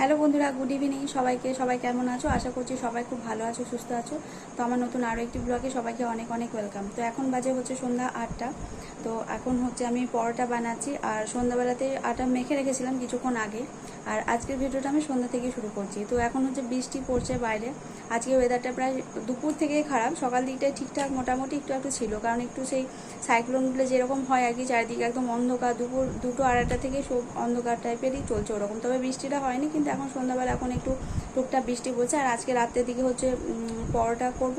Hello বন্ধুরা, good evening সবাইকে। সবাই কেমন আছো? আশা করছি সবাই খুব ভালো আছো, সুস্থ আছো। তো আমার নতুন আরও একটি ব্লগে সবাইকে অনেক অনেক ওয়েলকাম তো এখন বাজে হচ্ছে সন্ধ্যা আটটা। তো এখন হচ্ছে আমি পরোটা বানাচ্ছি। আর সন্ধ্যাবেলাতে আটা মেখে রেখেছিলাম কিছুক্ষণ আগে। আর আজকের ভিডিওটা আমি সন্ধ্যা থেকে শুরু করছি। তো এখন হচ্ছে বৃষ্টি পড়ছে বাইরে। আজকে ওয়েদারটা প্রায় দুপুর থেকেই খারাপ। সকাল দিকটায় ঠিকঠাক মোটামুটি একটু একটু ছিল। কারণ একটু সেই সাইক্লোনগুলো যেরকম হয় আর কি, চারিদিকে একদম অন্ধকার। দুপুর দুটো আড়াইটা থেকে সব অন্ধকার টাইপেরই চলছে ওরকম। তবে বৃষ্টিটা হয়নি, কিন্তু এখন সন্ধ্যাবেলা এখন একটু টুকটাক বৃষ্টি পড়ছে আর আজকে রাত্রের দিকে হচ্ছে পরোটা করব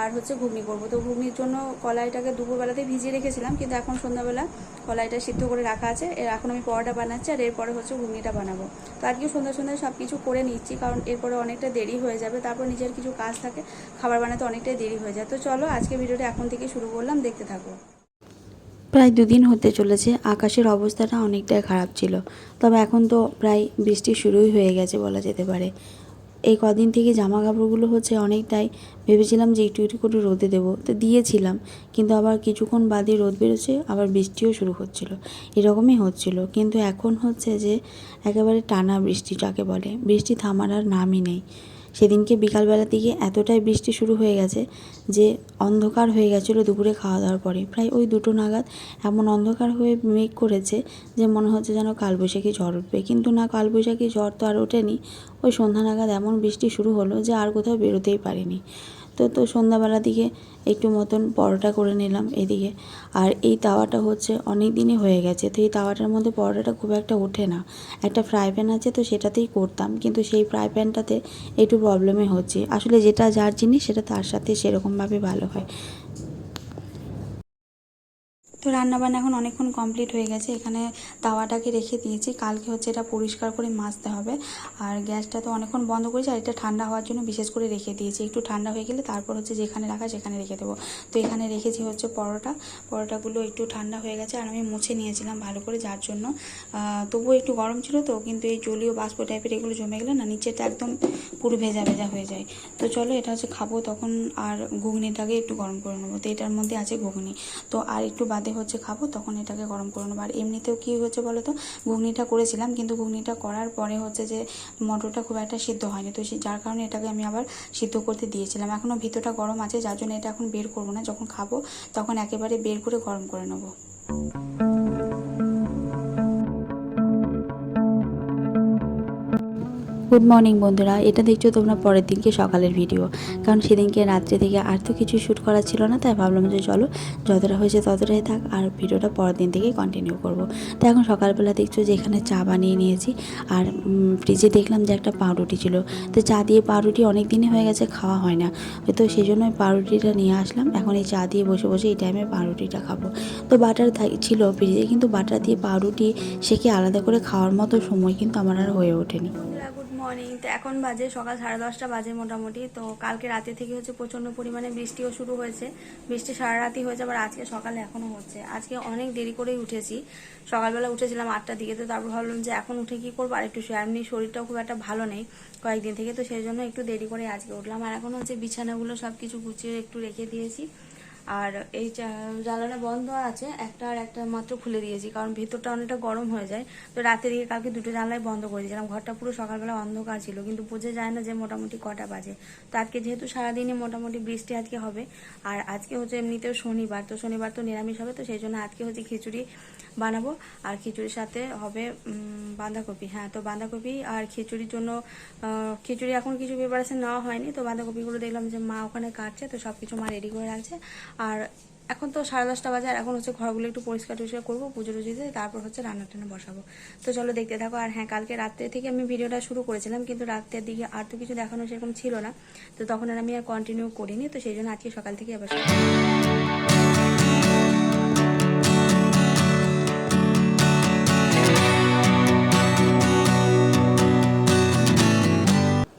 আর হচ্ছে ঘুগনি করব। তো ঘুগনির জন্য কলাইটাকে দুপুরবেলাতে ভিজিয়ে রেখেছিলাম, কিন্তু এখন সন্ধ্যাবেলা কলাইটা সিদ্ধ করে রাখা আছে। এর এখন আমি পরোটা বানাচ্ছি আর এরপরে হচ্ছে ঘুগনিটা বানাবো। তো আজকে সন্ধ্যা সন্ধ্যায় সব কিছু করে নিচ্ছি, কারণ এরপরে অনেকটা দেরি হয়ে যাবে, তারপর নিজের কিছু কাজ থাকে, খাবার বানাতে অনেকটাই দেরি হয়ে যায়। তো চলো আজকে ভিডিওটা এখন থেকে শুরু করলাম, দেখতে থাকো। প্রায় দুদিন হতে চলেছে। আকাশের অবস্থাটা অনেকটাই খারাপ ছিল। তবে এখন তো প্রায় বৃষ্টি শুরুই হয়ে গেছে বলা যেতে পারে। এই কদিন থেকে জামা কাপড়গুলো হচ্ছে অনেকটাই ভেবেছিলাম যে একটু একটু করে রোদে দেবো, তো দিয়েছিলাম। কিন্তু আবার কিছুক্ষণ বাদে রোদ বেরোচ্ছে, আবার বৃষ্টিও শুরু হচ্ছিল। এরকমই হচ্ছিল। কিন্তু এখন হচ্ছে যে একেবারে টানা বৃষ্টি যাকে বলে, বৃষ্টি থামার আর নামই নেই। সেদিনকে বিকালবেলার দিকে এতটাই বৃষ্টি শুরু হয়ে গেছে যে অন্ধকার হয়ে গেছিল দুপুরে খাওয়া দাওয়ার পরে। প্রায় ওই দুটো নাগাদ এমন অন্ধকার হয়ে মেঘ করেছে যে মনে হচ্ছে যেন কালবৈশাখী ঝড় উঠবে। কিন্তু না, কালবৈশাখী ঝড় তো আর ওঠেনি। ওই সন্ধ্যা নাগাদ এমন বৃষ্টি শুরু হলো যে আর কোথাও বেরোতেই পারিনি। তো তো সন্ধ্যাবেলা দিকে একটু মতন পরোটা করে নিলাম এদিকে। আর এই তাওয়াটা হচ্ছে অনেক দিনই হয়ে গেছে, তো এই তাওয়াটার মধ্যে পরোটাটা খুব একটা ওঠে না। একটা ফ্রাই প্যান আছে তো সেটাতেই করতাম, কিন্তু সেই ফ্রাই প্যানটাতে একটু প্রবলেমে হচ্ছে। আসলে যেটা যার জিনিস সেটা তার সাথে সেরকমভাবে ভালো হয়। তো রান্নাবান্না এখন অনেকক্ষণ কমপ্লিট হয়ে গেছে, এখানে তাওয়াটাকে রেখে দিয়েছি। কালকে হচ্ছে এটা পরিষ্কার করে মাজতে হবে। আর গ্যাসটা তো অনেকক্ষণ বন্ধ করেছি, আর এটা ঠান্ডা হওয়ার জন্য বিশেষ করে রেখে দিয়েছি। একটু ঠান্ডা হয়ে গেলে তারপর হচ্ছে যেখানে রাখা সেখানে রেখে দেবো। তো এখানে রেখেছি হচ্ছে পরোটা। পরোটাগুলো একটু ঠান্ডা হয়ে গেছে, আর আমি মুছে নিয়েছিলাম ভালো করে যার জন্য। তবুও একটু গরম ছিল তো, কিন্তু এই জলীয় বাষ্প টাইপের এগুলো জমে গেলে না নিচেটা একদম পুরো ভেজা ভেজা হয়ে যায়। তো চলো এটা হচ্ছে খাব, তখন আর ঘুগনিটাকে একটু গরম করে নেব। তো এটার মধ্যে আছে ঘুগনি। তো আর একটু বাদে হচ্ছে খাব, তখন এটাকে গরম করে নেব। আর এমনিতেও কী হয়েছে বলো তো? ঘুগনিটা করেছিলাম, কিন্তু ঘুগনিটা করার পরে হচ্ছে যে মটরটা খুব একটা সিদ্ধ হয়নি। তো যার কারণে এটাকে আমি আবার সিদ্ধ করতে দিয়েছিলাম। এখনও ভিতরটা গরম আছে, যার জন্য এটা এখন বের করব না। যখন খাব, তখন একেবারে বের করে গরম করে নেব। গুড মর্নিং বন্ধুরা। এটা দেখছ তোমরা পরের দিনকে সকালের ভিডিও কারণ সেদিনকে রাত্রে থেকে আর তো কিছু শ্যুট করা ছিল না, তাই ভাবলাম যে চলো, যতটা হয়েছে ততটাই থাক, আর ভিডিওটা পরের দিন থেকেই কন্টিনিউ করব। তো এখন সকালবেলা দেখছ যে এখানে চা বানিয়ে নিয়েছি, আর ফ্রিজে দেখলাম যে একটা পাউরুটি ছিল। তো চা দিয়ে পাউরুটি অনেক দিনই হয়ে গেছে, খাওয়া হয় না। তো সেই জন্য পাউরুটিটা নিয়ে আসলাম। এখন এই চা দিয়ে বসে বসে এই টাইমে পাউরুটিটা খাব। তো বাটার ছিল ফ্রিজে কিন্তু বাটার দিয়ে পাউরুটি সেকে আলাদা করে খাওয়ার মতো সময় কিন্তু আমার আর হয়ে ওঠেনি। মর্নিং তো এখন বাজে সকাল সাড়ে দশটা বাজে মোটামুটি। তো কালকে রাতে থেকে হচ্ছে প্রচণ্ড পরিমাণে বৃষ্টিও শুরু হয়েছে। বৃষ্টি সারা রাতই হয়েছে, আবার আজকে সকালে এখনও হচ্ছে। আজকে অনেক দেরি করেই উঠেছি। সকালবেলা উঠেছিলাম আটটার দিকে, তো তারপর ভাবলাম যে এখন উঠে কি করব? আর একটু এমনি শরীরটাও খুব একটা ভালো নেই কয়েকদিন থেকে, তো সেই জন্য একটু দেরি করে আজকে উঠলাম। আর এখন হচ্ছে বিছানাগুলো সব কিছু গুছিয়ে একটু রেখে দিয়েছি। আর এই জা- জানালা বন্ধ আছে, একটা আর একটা মাত্র খুলে দিয়েছি, কারণ ভেতরটা অনেকটা গরম হয়ে যায়। তো রাতের দিকে কালকে দুটো জানলায় বন্ধ করে দিয়েছিলাম। ঘরটা পুরো সকালবেলা অন্ধকার ছিল, কিন্তু বোঝা যায় না যে মোটামুটি কটা বাজে। তো আজকে যেহেতু সারাদিনে মোটামুটি বৃষ্টি আজকে হবে, আর আজকে হচ্ছে এমনিতেও শনিবার, তো শনিবার তো নিরামিষ হবে, তো সেই জন্য আজকে হচ্ছে খিচুড়ি বানাবো। আর খিচুড়ির সাথে হবে বাঁধাকপি। হ্যাঁ তো বাঁধাকপি আর খিচুড়ির জন্য খিচুড়ি এখন কিছু প্রিপারেশন নেওয়া হয়নি। তো বাঁধাকপিগুলো দেখলাম যে মা ওখানে কাটছে, তো সব কিছু মা রেডি করে রাখছে। আর এখন তো সাড়ে দশটা বাজে, আর এখন হচ্ছে ঘরগুলো একটু পরিষ্কার টরিষ্কার করব, পুজো টুজো দিয়ে তারপর হচ্ছে রান্না টান্না বসাবো। তো চলো দেখতে থাকো। আর হ্যাঁ কালকে রাত্রে থেকে আমি ভিডিওটা শুরু করেছিলাম, কিন্তু রাত্রের দিকে আর তো কিছু দেখানো সেরকম ছিল না। তো তখন আর আমি আর কন্টিনিউ করিনি, তো সেই জন্য আজকে সকাল থেকে আবার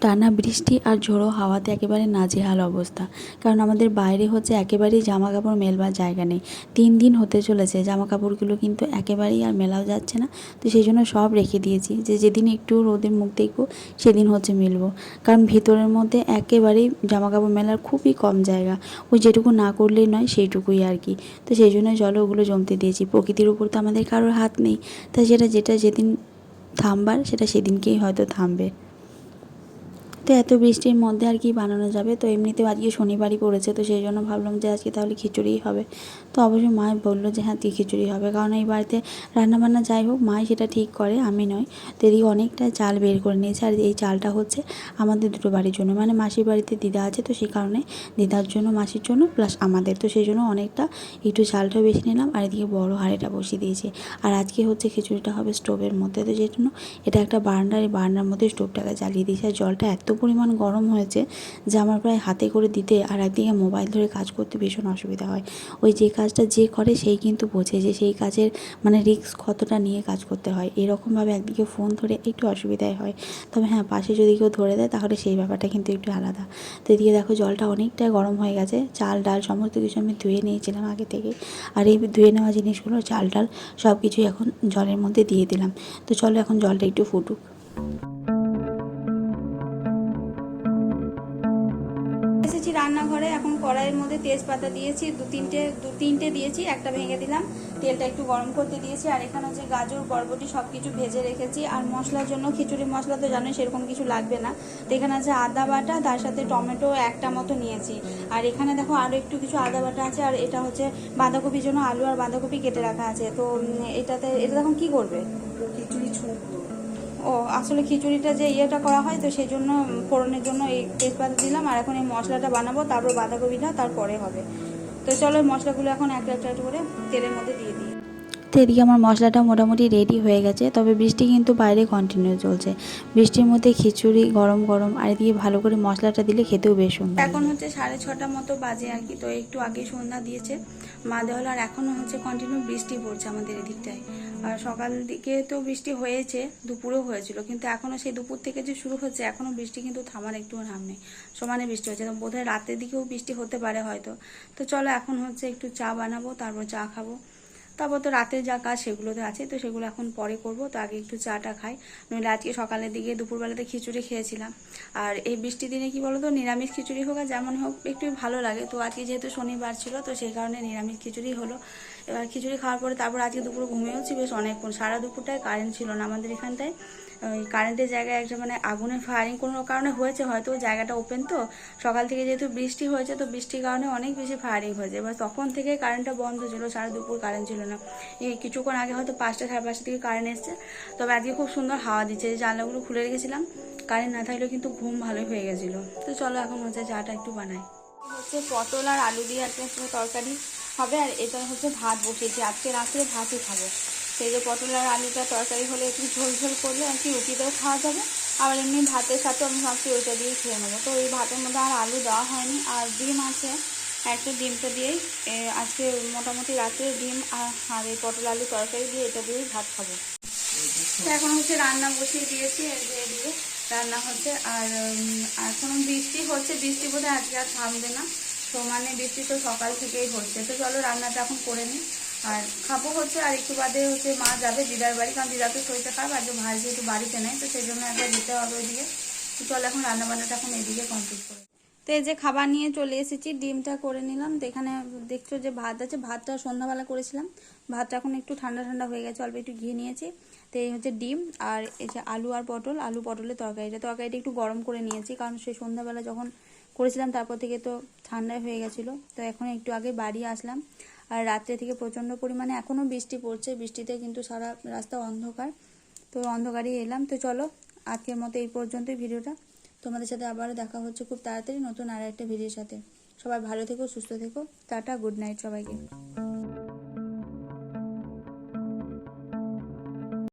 টানা বৃষ্টি আর ঝোড়ো হাওয়াতে একেবারে নাজেহাল অবস্থা। কারণ আমাদের বাইরে হচ্ছে একেবারেই জামা কাপড় মেলবার জায়গা নেই। তিন দিন হতে চলেছে জামা কাপড়গুলো কিন্তু একেবারেই আর মেলাও যাচ্ছে না। তো সেই জন্য সব রেখে দিয়েছি যে যেদিন একটু রোদের মুখ দেখব, সেদিন হচ্ছে মেলবো। কারণ ভিতরের মধ্যে একেবারেই জামা কাপড় মেলার খুবই কম জায়গা। ওই যেটুকু না করলেই নয়, সেইটুকুই আর কি। তো সেই জন্য জলে ওগুলো জমতে দিয়েছি। প্রকৃতির উপর তো আমাদের কারোর হাত নেই। তাই সেটা যেটা যেদিন থামবার, সেটা সেদিনকেই হয়তো থামবে। তো এত বৃষ্টির মধ্যে আর কি বানানো যাবে? তো এমনিতেও আজকে শনিবারই পড়েছে, তো সেই জন্য ভাবলাম যে আজকে তাহলে খিচুড়িই হবে। তো অবশ্যই মা বলল যে হ্যাঁ তুই খিচুড়ি হবে। কারণ এই বাড়িতে রান্নাবান্না যাই হোক, মাই সেটা ঠিক করে, আমি নয়। তো এদিকে অনেকটা চাল বের করে নিয়েছে, আর এই চালটা হচ্ছে আমাদের দুটো বাড়ির জন্য। মানে মাসির বাড়িতে দিদা আছে, তো সেই কারণে দিদার জন্য, মাসির জন্য প্লাস আমাদের। তো সেই জন্য অনেকটা একটু চালটাও বেশি নিলাম, আর এদিকে বড় হাঁড়িটা বসিয়ে দিয়েছি। আর আজকে হচ্ছে খিচুড়িটা হবে স্টোভের মধ্যে। তো সেই জন্য এটা একটা বারান্দার এই বারান্দার মধ্যে স্টোভটাকে জ্বালিয়ে দিয়েছি, আর জলটা এত পরিমাণ গরম হয়েছে যে আমার প্রায় হাতে করে দিতে আর একদিকে মোবাইল ধরে কাজ করতে ভীষণ অসুবিধা হয়। ওই যে কাজটা যে করে সেই কিন্তু বোঝে যে সেই কাজের মানে রিস্ক কতটা নিয়ে কাজ করতে হয়। এরকমভাবে একদিকে ফোন ধরে একটু অসুবিধাই হয়। তবে হ্যাঁ পাশে যদি কেউ ধরে দেয় তাহলে সেই ব্যাপারটা কিন্তু একটু আলাদা। তো এদিকে দেখো জলটা অনেকটাই গরম হয়ে গেছে। চাল, ডাল সমস্ত কিছু আমি ধুয়ে নিয়েছিলাম আগে থেকে। আর এই ধুয়ে নেওয়া জিনিসগুলো, চাল, ডাল সব কিছুই এখন জলের মধ্যে দিয়ে দিলাম। তো চলো এখন জলটা একটু ফুটুক। কড়াইয়ের মধ্যে তেজপাতা দিয়েছি, দু তিনটে দু তিনটে দিয়েছি, একটা ভেঙে দিলাম। তেলটা একটু গরম করতে দিয়েছি, আর এখানে হচ্ছে গাজর, বরবটি সব কিছু ভেজে রেখেছি। আর মশলার জন্য খিচুড়ি মশলা তো জানোই, সেরকম কিছু লাগবে না। তো এখানে আছে আদা বাটা, তার সাথে টমেটো একটা মতো নিয়েছি। আর এখানে দেখো আরও একটু কিছু আদা বাটা আছে, আর এটা হচ্ছে বাঁধাকপির জন্য আলু আর বাঁধাকপি কেটে রাখা আছে। তো এটাতে, এটা এখন কি করবে? খিচুড়ি ছুঁকবো ও, আসলে খিচুড়িটা যে ইয়েটা করা হয়, তো সেই জন্য ফোড়নের জন্য এই তেজপাতা দিলাম, আর এখন এই মশলাটা বানাবো, তারপর বাঁধাকপিটা তারপরে হবে। তো চলো, মশলাগুলো এখন এক একটা একটা করে তেলের মধ্যে দিয়ে দিই। তো এদিকে আমার মশলাটা মোটামুটি রেডি হয়ে গেছে তবে বৃষ্টি কিন্তু বাইরে কন্টিনিউ চলছে। বৃষ্টির মধ্যে খিচুড়ি গরম গরম আর এদিকে ভালো করে মশলাটা দিলে খেতেও বেশ সুন্দর এখন হচ্ছে সাড়ে ছটা মতো বাজে আর কি তো একটু আগে সন্ধ্যা দিয়েছে মা দেওয়াল আর এখনও হচ্ছে কন্টিনিউ বৃষ্টি পড়ছে আমাদের এদিকটায়। আর সকাল দিকে তো বৃষ্টি হয়েছে দুপুরেও হয়েছিল কিন্তু এখনও সেই দুপুর থেকে যে শুরু হচ্ছে এখনও বৃষ্টি কিন্তু থামার একটু নাম নেই সমানে বৃষ্টি হচ্ছে। তো বোধহয় রাতের দিকেও বৃষ্টি হতে পারে হয়তো। তো চলো এখন হচ্ছে একটু চা বানাবো তারপর চা খাব। তারপর তো রাতের যা কাজ সেগুলো তো আছে, তো সেগুলো এখন পরে করব। তো আগে একটু চাটা খাই। নইলে আজকে সকালের দিকে দুপুরবেলাতে খিচুড়ি খেয়েছিলাম। আর এই বৃষ্টি দিনে কি বলো তো নিরামিষ খিচুড়ি হোক আর যেমন হোক, একটু ভালো লাগে। তো আজকে যেহেতু শনিবার ছিল, তো সেই কারণে নিরামিষ খিচুড়ি হলো। এবার খিচুড়ি খাওয়ার পরে তারপর আজকে দুপুরে ঘুমিয়েওছি, বেশ অনেকক্ষণ। সারা দুপুরটায় কারেন্ট ছিল না আমাদের এখানটায়। ওই কারেন্টের জায়গায় একটা মানে আগুনের ফায়ারিং কোনো কারণে হয়েছে, হয়তো জায়গাটা ওপেন তো। সকাল থেকে যেহেতু বৃষ্টি হয়েছে, তো বৃষ্টির কারণে অনেক বেশি ফায়ারিং হয়েছে। এবার তখন থেকে কারেন্টটা বন্ধ ছিল, সারা দুপুর কারেন্ট ছিল না। এই কিছুক্ষণ আগে হয়তো পাঁচটা সাড়ে পাঁচটা থেকে কারেন্ট এসছে। তবে আজকে খুব সুন্দর হাওয়া দিচ্ছে জানলাগুলো খুলে রেখেছিলাম। কারেন্ট না থাকলেও কিন্তু ঘুম ভালোই হয়ে গেছিল। তো চলো এখন হচ্ছে চাটা একটু বানাই। হচ্ছে পটল আর আলু দিয়ে আজকে তরকারি হবে, আর এটা হচ্ছে ভাত বসিয়েছি। আজকে রাত্রে ভাতই খাব। সেই যে পটল আর আলুটা তরকারি হলে একটু ঝোল ঝোল করলে আর কি রুটিতেও খাওয়া যাবে। আবার এমনি ভাতের সাথে আমি ভাবছি ওইটা দিয়েই খেয়ে নেব। তো ওই ভাতের মধ্যে আর আলু দেওয়া হয়নি। আর ডিম আছে, একটা ডিমটা দিয়েই আজকে মোটামুটি রাত্রে ডিম আর এই পটল আলু তরকারি দিয়ে এটা দিয়েই ভাত খাব। এখন হচ্ছে রান্না বসিয়ে দিয়েছি, এই যে দিয়ে রান্না হচ্ছে। আর এখন বৃষ্টি হচ্ছে, বৃষ্টি বোধহয় আজকে আর থামবে না। সমানে বৃষ্টি তো সকাল থেকেই হচ্ছে। তো চলো রান্নাটা এখন করে নিই। আর খাব হচ্ছে, আর একটু বাদে হচ্ছে মা যাবে দিদার বাড়ি, কারণ দিদা তো শরীরটা খারাপ আজকে ভাই যেহেতু বাড়িতে নেই, তো সেই জন্য একবার যেতে হবে ওইদিকে। তো চলো এখন রান্না বান্নাটা এখন এদিকে কমপ্লিট করে তো এই যে খাবার নিয়ে চলে এসেছি, ডিমটা করে নিলাম। তো এখানে দেখছ যে ভাত আছে, ভাতটা সন্ধ্যাবেলা করেছিলাম। ভাতটা এখন একটু ঠান্ডা ঠান্ডা হয়ে গেছে, অল্প একটু ঘি নিয়েছি। তো এই হচ্ছে ডিম আর এই যে আলু আর পটল, আলু পটলের তরকারিটা তরকারিটা একটু গরম করে নিয়েছি, কারণ সেই সন্ধ্যাবেলা যখন করেছিলাম, তারপর থেকে তো ঠান্ডায় হয়ে গেছিল। তো এখন একটু আগে বাড়ি আসলাম। আর রাত্রে থেকে প্রচণ্ড পরিমাণে এখনও বৃষ্টি পড়ছে। বৃষ্টিতে কিন্তু সারা রাস্তা অন্ধকার। তো অন্ধকারই এলাম। তো চলো, আজকের মতো এই পর্যন্তই ভিডিওটা। তোমাদের সাথে আবারও দেখা হচ্ছে খুব তাড়াতাড়ি নতুন আর একটা ভিডিওর সাথে। সবাই ভালো থেকো, সুস্থ থেকো। টাটা, গুড নাইট সবাইকে।